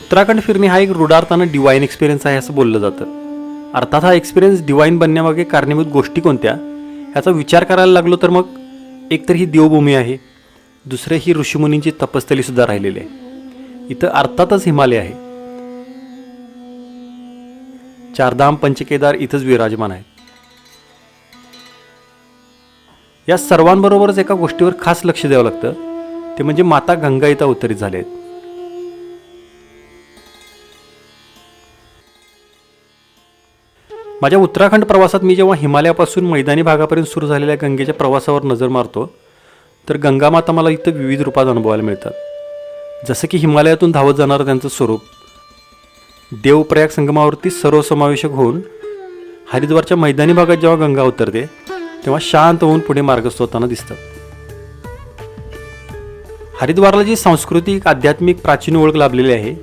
उत्तराखंड फिरणे हा एक रुडार्थानं डिवाईन एक्सपिरियन्स आहे असं बोललं जातं. अर्थात हा एक्सपिरियन्स डिवाईन बनण्यामागे कारणीभूत गोष्टी कोणत्या? ह्याचा विचार करायला लागलो तर मग एकतर ही देवभूमी आहे दुसरे ही ऋषीमुनींची तपस्थलीसुद्धा राहिलेली आहे. इथं अर्थातच हिमालय आहे. चारधाम पंचकेदार इथंच विराजमान आहेत. या सर्वांबरोबरच एका गोष्टीवर खास लक्ष द्यावं लागतं. ते म्हणजे माता गंगा इथं अवतरित झाले आहेत माझ्या उत्तराखंड प्रवासात मी जेव्हा हिमालयापासून मैदानी भागापर्यंत सुरू झालेल्या गंगेच्या प्रवासावर नजर मारतो तर गंगामाता मला इथं विविध रूपात अनुभवायला मिळतात. जसं की हिमालयातून धावत जाणारं त्यांचं स्वरूप देवप्रयाग संगमावरती सर्वसमावेशक होऊन हरिद्वारच्या मैदानी भागात जेव्हा गंगा उतरते तेव्हा शांत होऊन पुढे मार्गस्थ होताना दिसतात हरिद्वारला जी सांस्कृतिक आध्यात्मिक प्राचीन ओळख लाभलेली आहे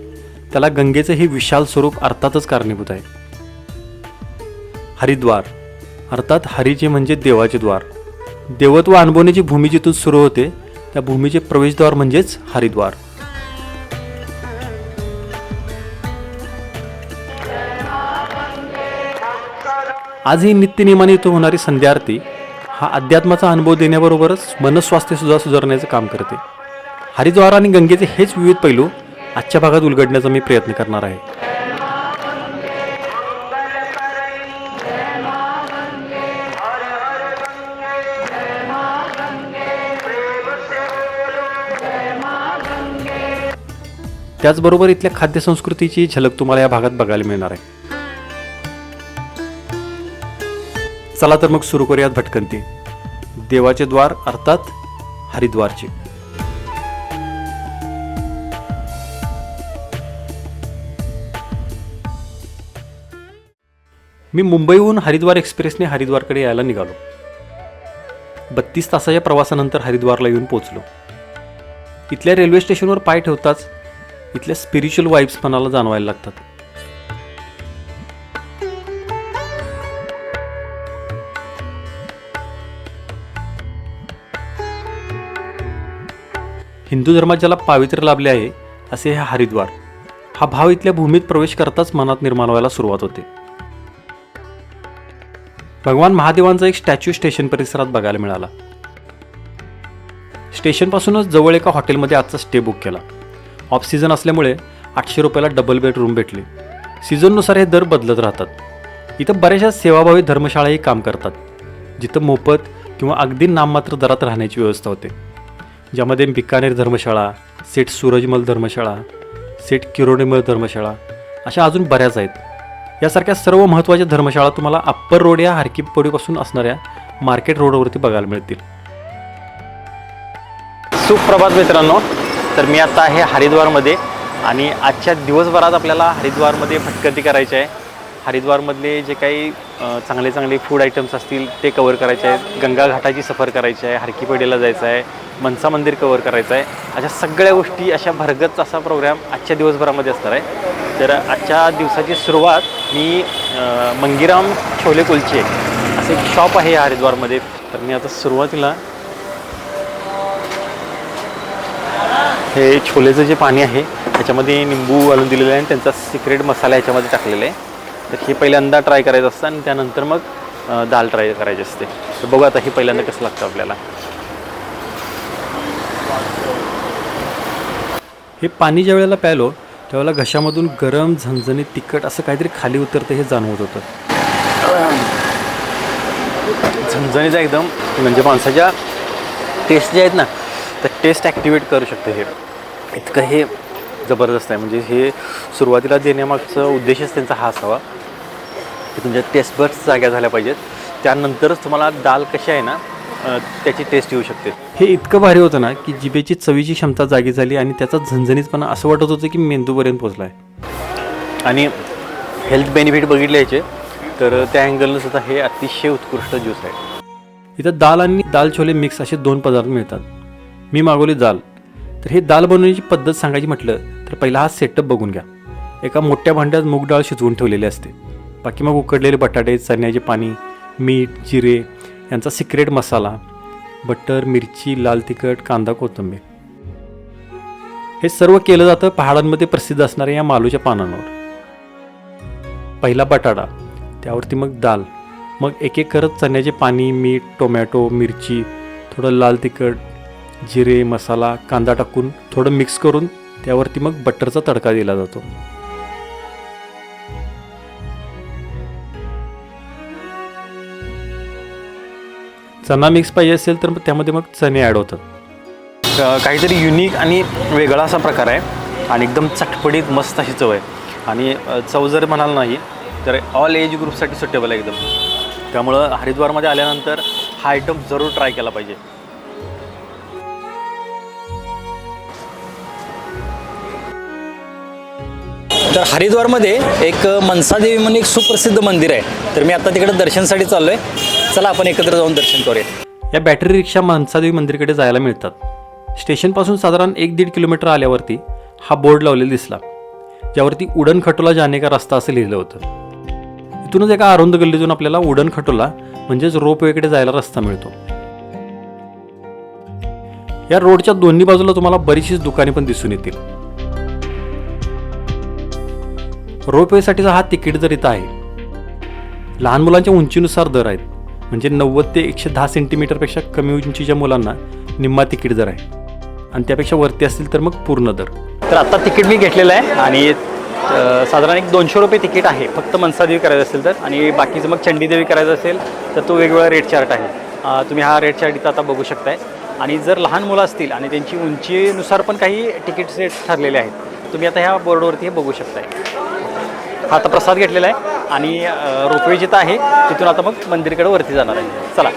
त्याला गंगेचं हे विशाल स्वरूप अर्थातच कारणीभूत आहे. हरिद्वार. अर्थात हरीचे म्हणजे देवाचे द्वार. देवत्व अनुभवण्याची भूमी जिथून सुरू होते त्या भूमीचे प्रवेशद्वार म्हणजेच हरिद्वार. आज ही नित्यनियमाने इथं होणारी संध्यार्थी हा अध्यात्माचा अनुभव देण्याबरोबरच मनस्वास्थ्यसुद्धा सुधारण्याचं काम करते. हरिद्वार आणि गंगेचे हेच विविध पैलू आजच्या भागात उलगडण्याचा मी प्रयत्न करणार आहे. त्याचबरोबर इथल्या खाद्यसंस्कृतीची झलक तुम्हाला या भागात बघायला मिळणार आहे. चला तर मग सुरू करूयात भटकंती. देवाचे द्वार अर्थात हरिद्वारचे. मी मुंबईहून हरिद्वार एक्सप्रेसने हरिद्वारकडे यायला निघालो. बत्तीस तासाच्या प्रवासानंतर हरिद्वारला येऊन पोचलो इथल्या रेल्वे स्टेशनवर पाय ठेवताच इथल्या स्पिरिच्युअल वाईब्स मनाला जाणवायला लागतात. हिंदू धर्मात ज्याला पावित्र्य लाभले आहे असे हे हरिद्वार हा भाव इथल्या भूमीत प्रवेश करताच मनात निर्माण व्हायला सुरुवात होते. भगवान महादेवांचा एक स्टॅच्यू स्टेशन परिसरात बघायला मिळाला. स्टेशनपासूनच जवळ एका हॉटेलमध्ये आजचा स्टे बुक केला. ऑफ सीझन असल्यामुळे आठशे रुपयाला डबल बेड रूम भेटले. सीझननुसार हे दर बदलत राहतात. इथं बऱ्याचशा सेवाभावी धर्मशाळाही काम करतात जिथं मोफत किंवा अगदी नाममात्र दरात राहण्याची व्यवस्था होते. ज्यामध्ये बिकानेर धर्मशाळा सेठ सूरजमल धर्मशाळा सेठ किरोणीमल धर्मशाळा अशा अजून बऱ्याच आहेत. यासारख्या सर्व महत्त्वाच्या धर्मशाळा तुम्हाला अप्पर रोड या हरकीपडीपासून असणाऱ्या मार्केट रोडवरती बघायला मिळतील. सुप्रभात मित्रांनो तर मी आता आहे हरिद्वारमध्ये आणि आजच्या दिवसभरात आपल्याला हरिद्वारमध्ये फटकती करायची आहे. हरिद्वारमधले जे काही चांगले चांगले फूड आयटम्स असतील ते कवर करायचे आहेत. गंगा घाटाची सफर करायची आहे. हरकीपेढीला जायचं आहे. मनसा मंदिर कवर करायचं आहे. अशा सगळ्या गोष्टी अशा भरगत असा प्रोग्राम आजच्या दिवसभरामध्ये असणार आहे. तर आजच्या दिवसाची सुरुवात मी मंगीराम छोले कुलचे असं एक शॉप आहे हरिद्वारमध्ये. तर मी आता सुरुवातीला हे छोलेचं जे पाणी आहे त्याच्यामध्ये निंबू घालून दिलेलं आहे आणि त्यांचा सिक्रेट मसाला ह्याच्यामध्ये टाकलेला आहे. तर हे पहिल्यांदा ट्राय करायचं असतं आणि त्यानंतर मग दाल ट्राय करायची असते. तर बघू आता हे पहिल्यांदा कसं लागतं आपल्याला. हे पाणी ज्या वेळेला प्यायलो त्यावेळेला घशामधून गरम झणझणीत तिखट असं काहीतरी खाली उतरतं हे जाणवत होतं. झणझणीचा एकदम म्हणजे माणसाच्या टेस्ट जे आहेत ना तर टेस्ट ॲक्टिवेट करू शकते हे. इतकं हे जबरदस्त आहे. म्हणजे हे सुरुवातीला देण्यामागचा उद्देशच त्यांचा हा असावा की तुमच्या टेस्ट बर्ड्स जाग्या झाल्या पाहिजेत. त्यानंतरच तुम्हाला दाल कशी आहे ना त्याची टेस्ट येऊ शकते. हे इतकं भारी होतं ना की जिभेची चवीची क्षमता जागी झाली आणि त्याचा झणझणीतपणा असं वाटत होतं की मेंदूपर्यंत पोचला आहे आणि हेल्थ बेनिफिट बघितले याचे तर त्या अँगलनं सुद्धा हे अतिशय उत्कृष्ट ज्यूस आहे. इथं दाल आणि दाल छोले मिक्स असे दोन पदार्थ मिळतात. मी मागवली दाल. तर हे दाल बनवण्याची पद्धत सांगायची म्हटलं तर पहिला हा सेटअप बघून घ्या. एका मोठ्या भांड्यात मूग डाळ शिजवून ठेवलेली असते. बाकी मग उकडलेले बटाटे चण्याचे पाणी मीठ जिरे यांचा सिक्रेट मसाला बटर मिरची लाल तिखट कांदा कोथिंबीर. हे सर्व केलं जातं पहाडांमध्ये प्रसिद्ध असणाऱ्या या मालूच्या पानांवर. पहिला बटाटा त्यावरती मग दाल. मग एक एक करत चण्याचे पाणी मीठ टोमॅटो मिरची थोडं लाल तिखट जिरे मसाला कांदा टाकून थोडं मिक्स करून त्यावरती मग बटरचा तडका दिला जातो. चना मिक्स पाहिजे असेल तर मग त्यामध्ये मग चणे ॲड होतात. काहीतरी युनिक आणि वेगळा असा प्रकार आहे आणि एकदम चटपटीत मस्त अशी चव आहे. आणि चव जर म्हणाल नाही तर ऑल एज ग्रुपसाठी सुटेबल आहे एकदम. त्यामुळं हरिद्वारमध्ये आल्यानंतर हा आयटम जरूर ट्राय केला पाहिजे. तर हरिद्वारमध्ये एक मनसादेवी म्हणून एक सुप्रसिद्ध मंदिर आहे. तर मी आता तिकडे दर्शनसाठी चाललो आहे चला आपण एकत्र जाऊन दर्शन करूया. या बॅटरी रिक्षा मनसादेवी मंदिरकडे जायला मिळतात. स्टेशनपासून साधारण एक दीड किलोमीटर आल्यावरती हा बोर्ड लावलेला दिसला. ज्यावरती उडन खटोला जाणे का रस्ता असं लिहिलं होतं. इथूनच एका अरुंद गल्लीतून आपल्याला उडन खटोला म्हणजेच रोपवेकडे जायला रस्ता मिळतो. या रोडच्या दोन्ही बाजूला तुम्हाला बरीचशीच दुकाने पण दिसून येतील. रोपवेसाठीचा हा तिकीट दर इथं आहे लहान मुलांच्या उंचीनुसार दर आहेत. म्हणजे नव्वद ते एकशे दहा सेंटीमीटरपेक्षा कमी उंचीच्या मुलांना निम्मा तिकीट दर आहे. आणि त्यापेक्षा वरती असतील तर मग पूर्ण दर. तर आत्ता तिकीट मी घेतलेलं आहे आणि साधारण एक दोनशे रुपये तिकीट आहे. फक्त मनसादेवी करायचं असेल तर आणि बाकीचं मग चंडीदेवी करायचं असेल तर तो वेगवेगळा रेट चार्ट आहे. तुम्ही हा रेट चार्ट इथं आता बघू शकताय. आणि जर लहान मुलं असतील आणि त्यांची उंचीनुसार पण काही तिकीट रेट ठरलेले आहेत तुम्ही आता ह्या बोर्डवरती हे बघू शकताय. हा आता प्रसाद घेतलेला आहे आणि रोपवे जिथं आहे तिथून आता मग मंदिरकडे वरती जाणार आहे. चला.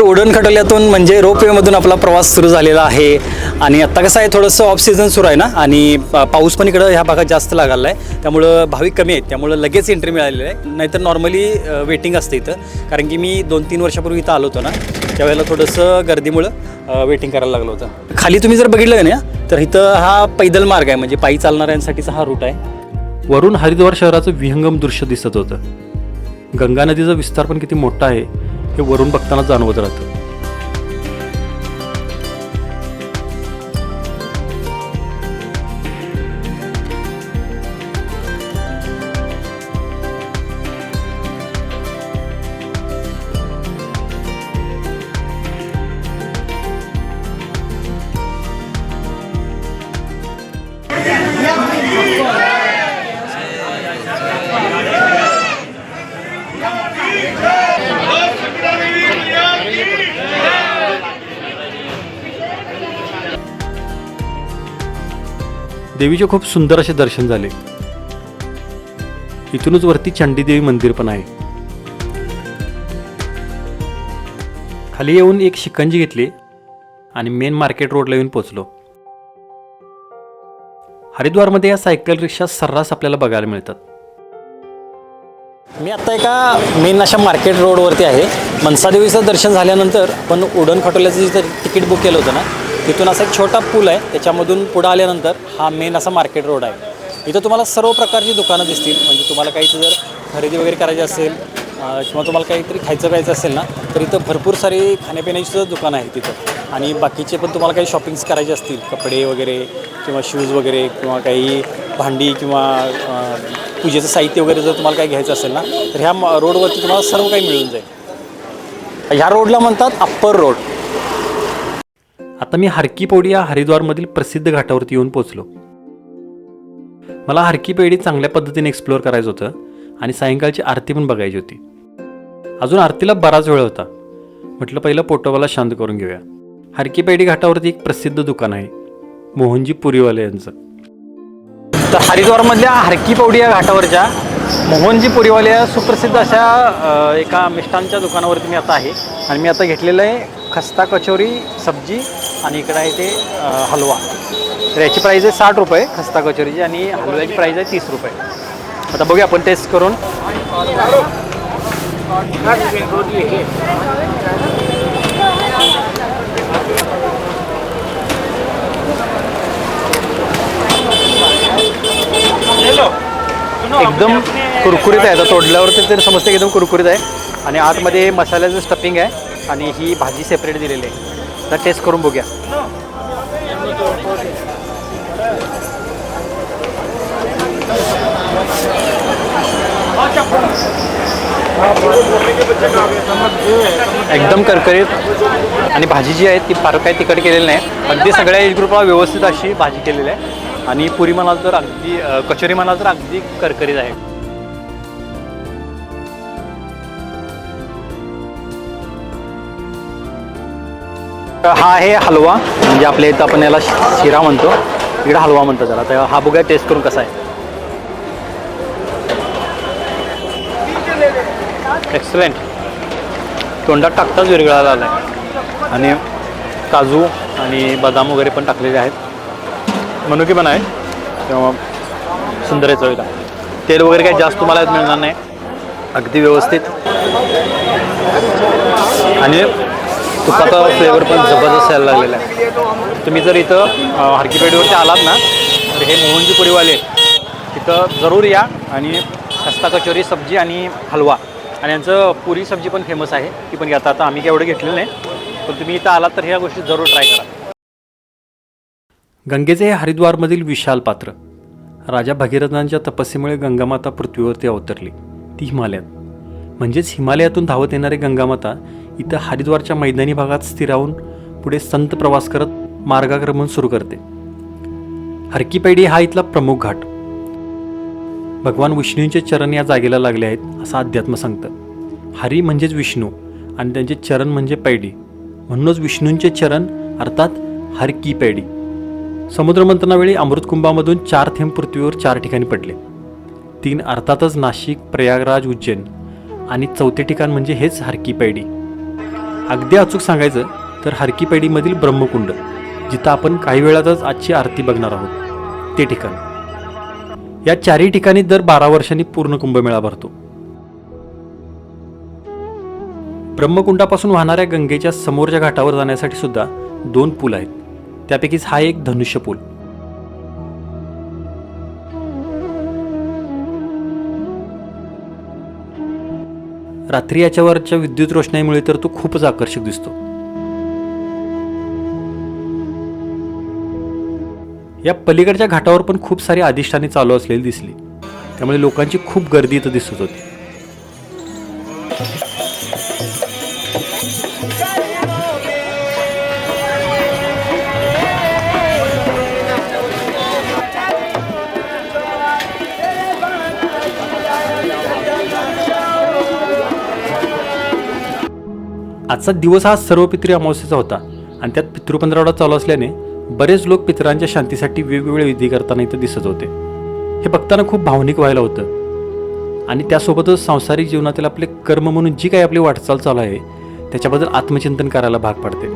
तर उडण खटोल्यातून म्हणजे रोपवेमधून आपला प्रवास सुरू झालेला आहे. आणि आत्ता कसं आहे थोडंसं ऑफ सीझन सुरू आहे ना? आणि पाऊस पण इकडं ह्या भागात जास्त लागला आहे. त्यामुळं भाविक कमी आहेत. त्यामुळं लगेच एंट्री मिळालेली आहे. नाहीतर नॉर्मली वेटिंग असते इथं. कारण की मी दोन तीन वर्षापूर्वी इथं आलो होतो ना? त्यावेळेला थोडंसं गर्दीमुळं वेटिंग करायला लागलं होतं. खाली तुम्ही जर बघितलं ना तर इथं हा पैदल मार्ग आहे. म्हणजे पायी चालणाऱ्यांसाठीचा हा रूट आहे. वरून हरिद्वार शहराचं विहंगम दृश्य दिसत होतं. गंगा नदीचा विस्तार पण किती मोठा आहे. हे वरून बघताना जाणवत राहतं. देवीचे खूप सुंदर असे दर्शन झाले. इथूनच वरती चंडीदेवी मंदिर पण आहे. खाली येऊन एक शिकंजी घेतली आणि मेन मार्केट रोडला येऊन पोचलो हरिद्वारमध्ये या सायकल रिक्षा सर्रास आपल्याला बघायला मिळतात. मी आत्ता एका मेन अशा मार्केट रोडवरती आहे. मनसादेवीचं दर्शन झाल्यानंतर आपण उडण खटोल्याचं जिथं तिकीट बुक केलं होतं ना तिथून असा एक छोटा पूल आहे त्याच्यामधून पुढं आल्यानंतर हा मेन असा मार्केट रोड आहे. इथं तुम्हाला सर्व प्रकारची दुकानं दिसतील म्हणजे तुम्हाला काही जर खरेदी वगैरे करायची असेल किंवा तुम्हाला काहीतरी खायचं प्यायचं असेल ना तर इथं भरपूर सारी खाण्यापिण्याची सुद्धा दुकानं आहेत तिथं. आणि बाकीचे पण तुम्हाला काही शॉपिंग्स करायचे असतील कपडे वगैरे किंवा शूज वगैरे किंवा काही भांडी किंवा पूजेचं साहित्य वगैरे जर तुम्हाला काही घ्यायचं असेल ना तर ह्या म- रोडवरती तुम्हाला सर्व काही मिळून जाईल. ह्या रोडला म्हणतात अप्पर रोड आता मी हरकी पौडी या हरिद्वारमधील प्रसिद्ध घाटावरती येऊन पोचलो मला हरकी पेढी चांगल्या पद्धतीने एक्सप्लोअर करायचं होतं आणि सायंकाळची आरती पण बघायची होती. अजून आरतीला बराच वेळ होता. म्हटलं पहिलं पोटोबाला शांत करून घेऊया. हरकी पेढी घाटावरती एक प्रसिद्ध दुकान आहे. मोहनजी पुरीवाले यांचं. तर हरिद्वारमधल्या हरकी पौडी या घाटावरच्या मोहनजी पुरीवाले या सुप्रसिद्ध अशा एका मिष्टांच्या दुकानावरती मी आता आहे. आणि मी आता घेतलेलं आहे खस्ता कचोरी सब्जी आणि इकडं आहे ते हलवा. तर याची प्राईज आहे साठ रुपये खस्ता कचोरीची आणि हलव्याची प्राईज आहे तीस रुपये. आता बघूया आपण टेस्ट करून. एकदम कुरकुरीत आहे. आता तोडल्यावरती तर समजते की एकदम कुरकुरीत आहे. आणि आतमध्ये मसाल्याचं स्टफिंग आहे. आणि ही भाजी सेपरेट दिलेली आहे. तर टेस्ट करून बघूया. एकदम करकरीत आणि भाजी जी आहे ती फार काही तिकट केलेली नाही. अगदी सगळ्या एज ग्रुपला व्यवस्थित अशी भाजी केलेली आहे. आणि पुरी म्हणाल तर अगदी कचोरी म्हणाल तर अगदी करकरीत आहे. हा आहे हलवा म्हणजे आपल्या इथं आपण याला शि- शिरा म्हणतो. इकडं हलवा म्हणतो त्याला. तर हा बघूया टेस्ट करून कसा आहे. एक्सलेंट तोंडात टाकताच विरगळा आला आहे आणि काजू आणि बदाम वगैरे पण टाकलेले आहेत. मनुकी पण आहे. तेव्हा सुंदर आहे चवीला. तेल वगैरे काही जास्त तुम्हाला मिळणार नाही. अगदी व्यवस्थित. आणि तुपाचा फ्लेवर पण जबरदस्त यायला लागलेला आहे. तुम्ही जर इथं अं, हरकीपेठीवरती आलात ना तर हे मोहनजी पुरीवाले तिथं जरूर या आणि खस्ता कचोरी सब्जी आणि हलवा. आणि यांचं पुरी सब्जी पण फेमस आहे. ती पण घेता आता आम्ही काय एवढं घेतलेलं नाही. पण तुम्ही इथं आलात तर ह्या गोष्टी जरूर ट्राय करा. गंगेचे हे हरिद्वारमधील विशाल पात्र. राजा भगीरथांच्या तपस्येमुळे गंगामाता पृथ्वीवरती अवतरली. ती हिमालयात. म्हणजेच हिमालयातून धावत येणारी गंगामाता इथं हरिद्वारच्या मैदानी भागात स्थिरावून पुढे संत प्रवास करत मार्गाक्रमण सुरू करते. हरकीपैडी हा इथला प्रमुख घाट. भगवान विष्णूंचे चरण या जागेला लागले आहेत असं अध्यात्म सांगतं. हरी म्हणजेच विष्णू आणि त्यांचे चरण म्हणजे पैडी. म्हणूनच विष्णूंचे चरण अर्थात हर की पैडी समुद्रमंथनावेळी अमृतकुंभामधून चार थेंब पृथ्वीवर चार ठिकाणी पडले. तीन अर्थातच नाशिक प्रयागराज उज्जैन आणि चौथे ठिकाण म्हणजे हेच हरकी पैडी अगदी अचूक सांगायचं तर हरकी पैडीमधील ब्रह्मकुंड जिथं आपण काही वेळातच आजची आरती बघणार आहोत. ते ठिकाण. या चारही ठिकाणी दर बारा वर्षांनी पूर्ण कुंभमेळा भरतो. ब्रह्मकुंडापासून वाहणाऱ्या गंगेच्या समोरच्या घाटावर जाण्यासाठी सुद्धा दोन पूल आहेत. त्यापैकीच हा एक धनुष्य पूल. रात्री याच्यावरच्या विद्युत रोषणाईमुळे तर तो खूपच आकर्षक दिसतो. या पलीकडच्या घाटावर पण खूप सारी अधिष्ठाने चालू असलेली दिसली. त्यामुळे लोकांची खूप गर्दी इथं दिसत होती. आजचा दिवस हा सर्व पितृ अमावस्येचा होता आणि त्यात पितृपंधरावडा चालू असल्याने बरेच लोक पितरांच्या शांतीसाठी वेगवेगळे विधी करताना इथं दिसत होते. हे बघताना खूप भावनिक व्हायला होतं. आणि त्यासोबतच सांसारिक जीवनातील आपले कर्म म्हणून जी काही आपली वाटचाल चालू आहे त्याच्याबद्दल आत्मचिंतन करायला भाग पडते.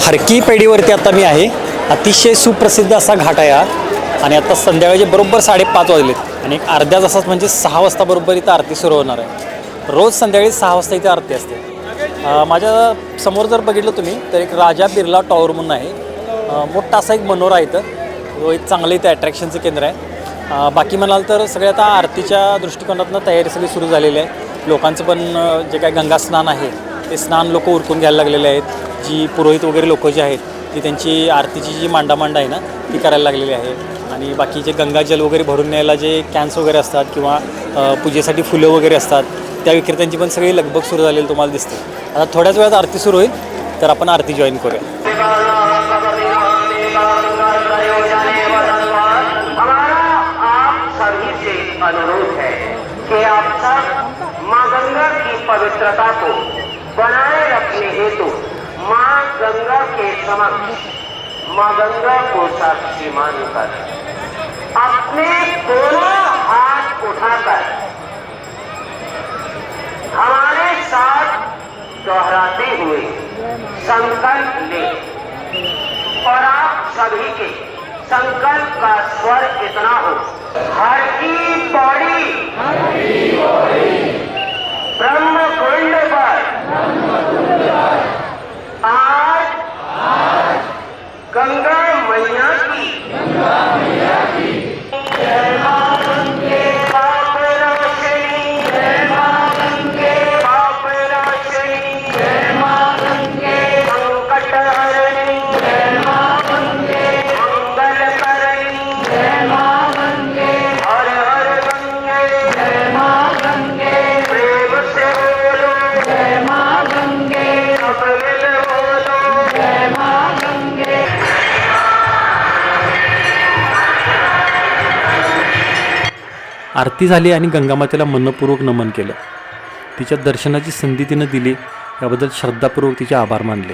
हरकी पेढीवरती आता मी आहे. अतिशय सुप्रसिद्ध असा घाट आहे हा. आणि आता संध्याकाळचे बरोबर साडेपाच वाजलेत. आणि एक अर्ध्या तासात म्हणजे सहा वाजता बरोबर इथं आरती सुरू होणार आहे. रोज संध्याकाळी सहा वाजता इथे आरती असते. माझ्यासमोर जर बघितलं तुम्ही तर एक राजा बिर्ला टॉवर म्हणून आहे. मोठा असा एक मनोरा आहे इथं. तो एक चांगलं इथं अट्रॅक्शनचं केंद्र आहे. बाकी म्हणाल तर सगळे आता आरतीच्या दृष्टिकोनातनं तयारी सगळी सुरू झालेली आहे. लोकांचं पण जे काय गंगा स्नान आहे ते स्नान लोक उरकून घ्यायला लागलेले आहेत. जी पुरोहित वगैरे लोक जी आहेत ती त्यांची आरतीची जी मांडामांड आहे ना ती करायला लागलेली आहे. आणि बाकीचे गंगाजल वगैरे भरून न्यायला जे कॅन्स वगैरे असतात किंवा पूजेसाठी फुलं वगैरे असतात त्या विक्रेत्यांची पण सगळी लगबग सुरू झालेली तुम्हाला दिसते. आता थोड्याच वेळात आरती सुरू होईल तर आपण आरती जॉईन करूया. अनुरोध है कि आप सब माँ गंगा की पवित्रता को बनाए रखने हेतु माँ गंगा के समक्ष माँ गंगा को साक्षी मानकर अपने दोनों हाथ उठाकर दोहराते हुए संकल्प ले। और आप सभी के संकल्प का स्वर इतना हो, हर की पौड़ी ब्रह्म कुंड पर। आज गंगा मैया आरती झाली आणि गंगामातेला मनपूर्वक नमन केलं. तिच्या दर्शनाची संधी तिनं दिली याबद्दल श्रद्धापूर्वक तिचे आभार मानले.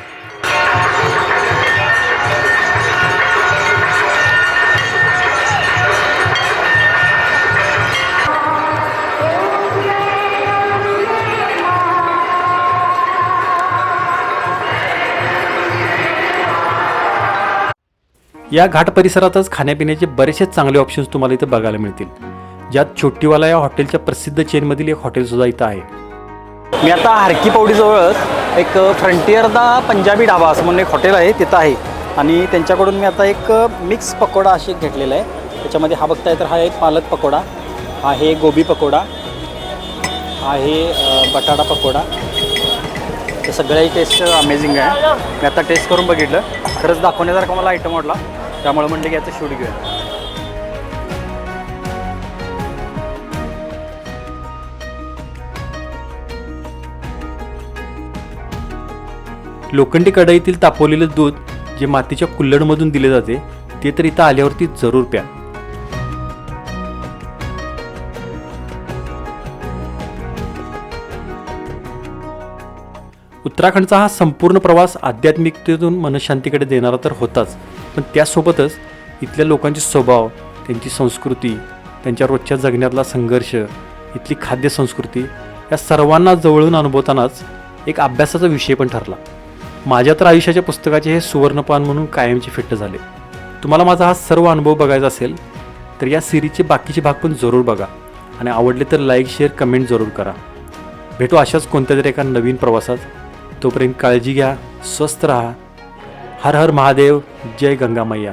या घाट परिसरातच खाण्यापिण्याचे बरेचसे चांगले ऑप्शन्स तुम्हाला इथं बघायला मिळतील. ज्यात छोटीवाला या हॉटेलच्या प्रसिद्ध चेनमधील एक हॉटेलसुद्धा इथं आहे. मी आता हरकी पावडीजवळच एक फ्रंटियर दा पंजाबी ढाबा असं म्हणून एक हॉटेल आहे तिथं आहे. आणि त्यांच्याकडून मी आता एक मिक्स पकोडा असे घेतलेला आहे. त्याच्यामध्ये हा बघताय तर हा एक पालक पकोडा हा आहे गोबी पकोडा हा आहे बटाटा पकोडा. ते सगळ्याही टेस्ट अमेझिंग आहे. मी आता टेस्ट करून बघितलं. खरंच दाखवण्यासारखं मला आयटम वाटला त्यामुळे म्हणलं की याचं शूट घेऊया. लोखंडी कढईतील तापवलेलं दूध जे मातीच्या कुल्लडमधून दिले जाते ते तर इथं आल्यावरती जरूर प्या. उत्तराखंडचा हा संपूर्ण प्रवास आध्यात्मिकतेतून मनशांतीकडे देणारा तर होताच पण त्यासोबतच इथल्या लोकांचे स्वभाव त्यांची संस्कृती त्यांच्या रोजच्या जगण्यातला संघर्ष इथली खाद्य संस्कृती या सर्वांना जवळून अनुभवतानाच एक अभ्यासाचा विषय पण ठरला. माझ्या तर आयुष्याच्या पुस्तकाचे हे सुवर्णपान म्हणून कायमचे फिट्ट झाले. तुम्हाला माझा हा सर्व अनुभव बघायचा असेल तर या सिरीजचे बाकीचे भाग पण जरूर बघा आणि आवडले तर लाईक शेअर कमेंट जरूर करा. भेटू अशाच कोणत्या तरी एका नवीन प्रवासात. तोपर्यंत काळजी घ्या स्वस्थ राहा. हर हर महादेव जय गंगा मैया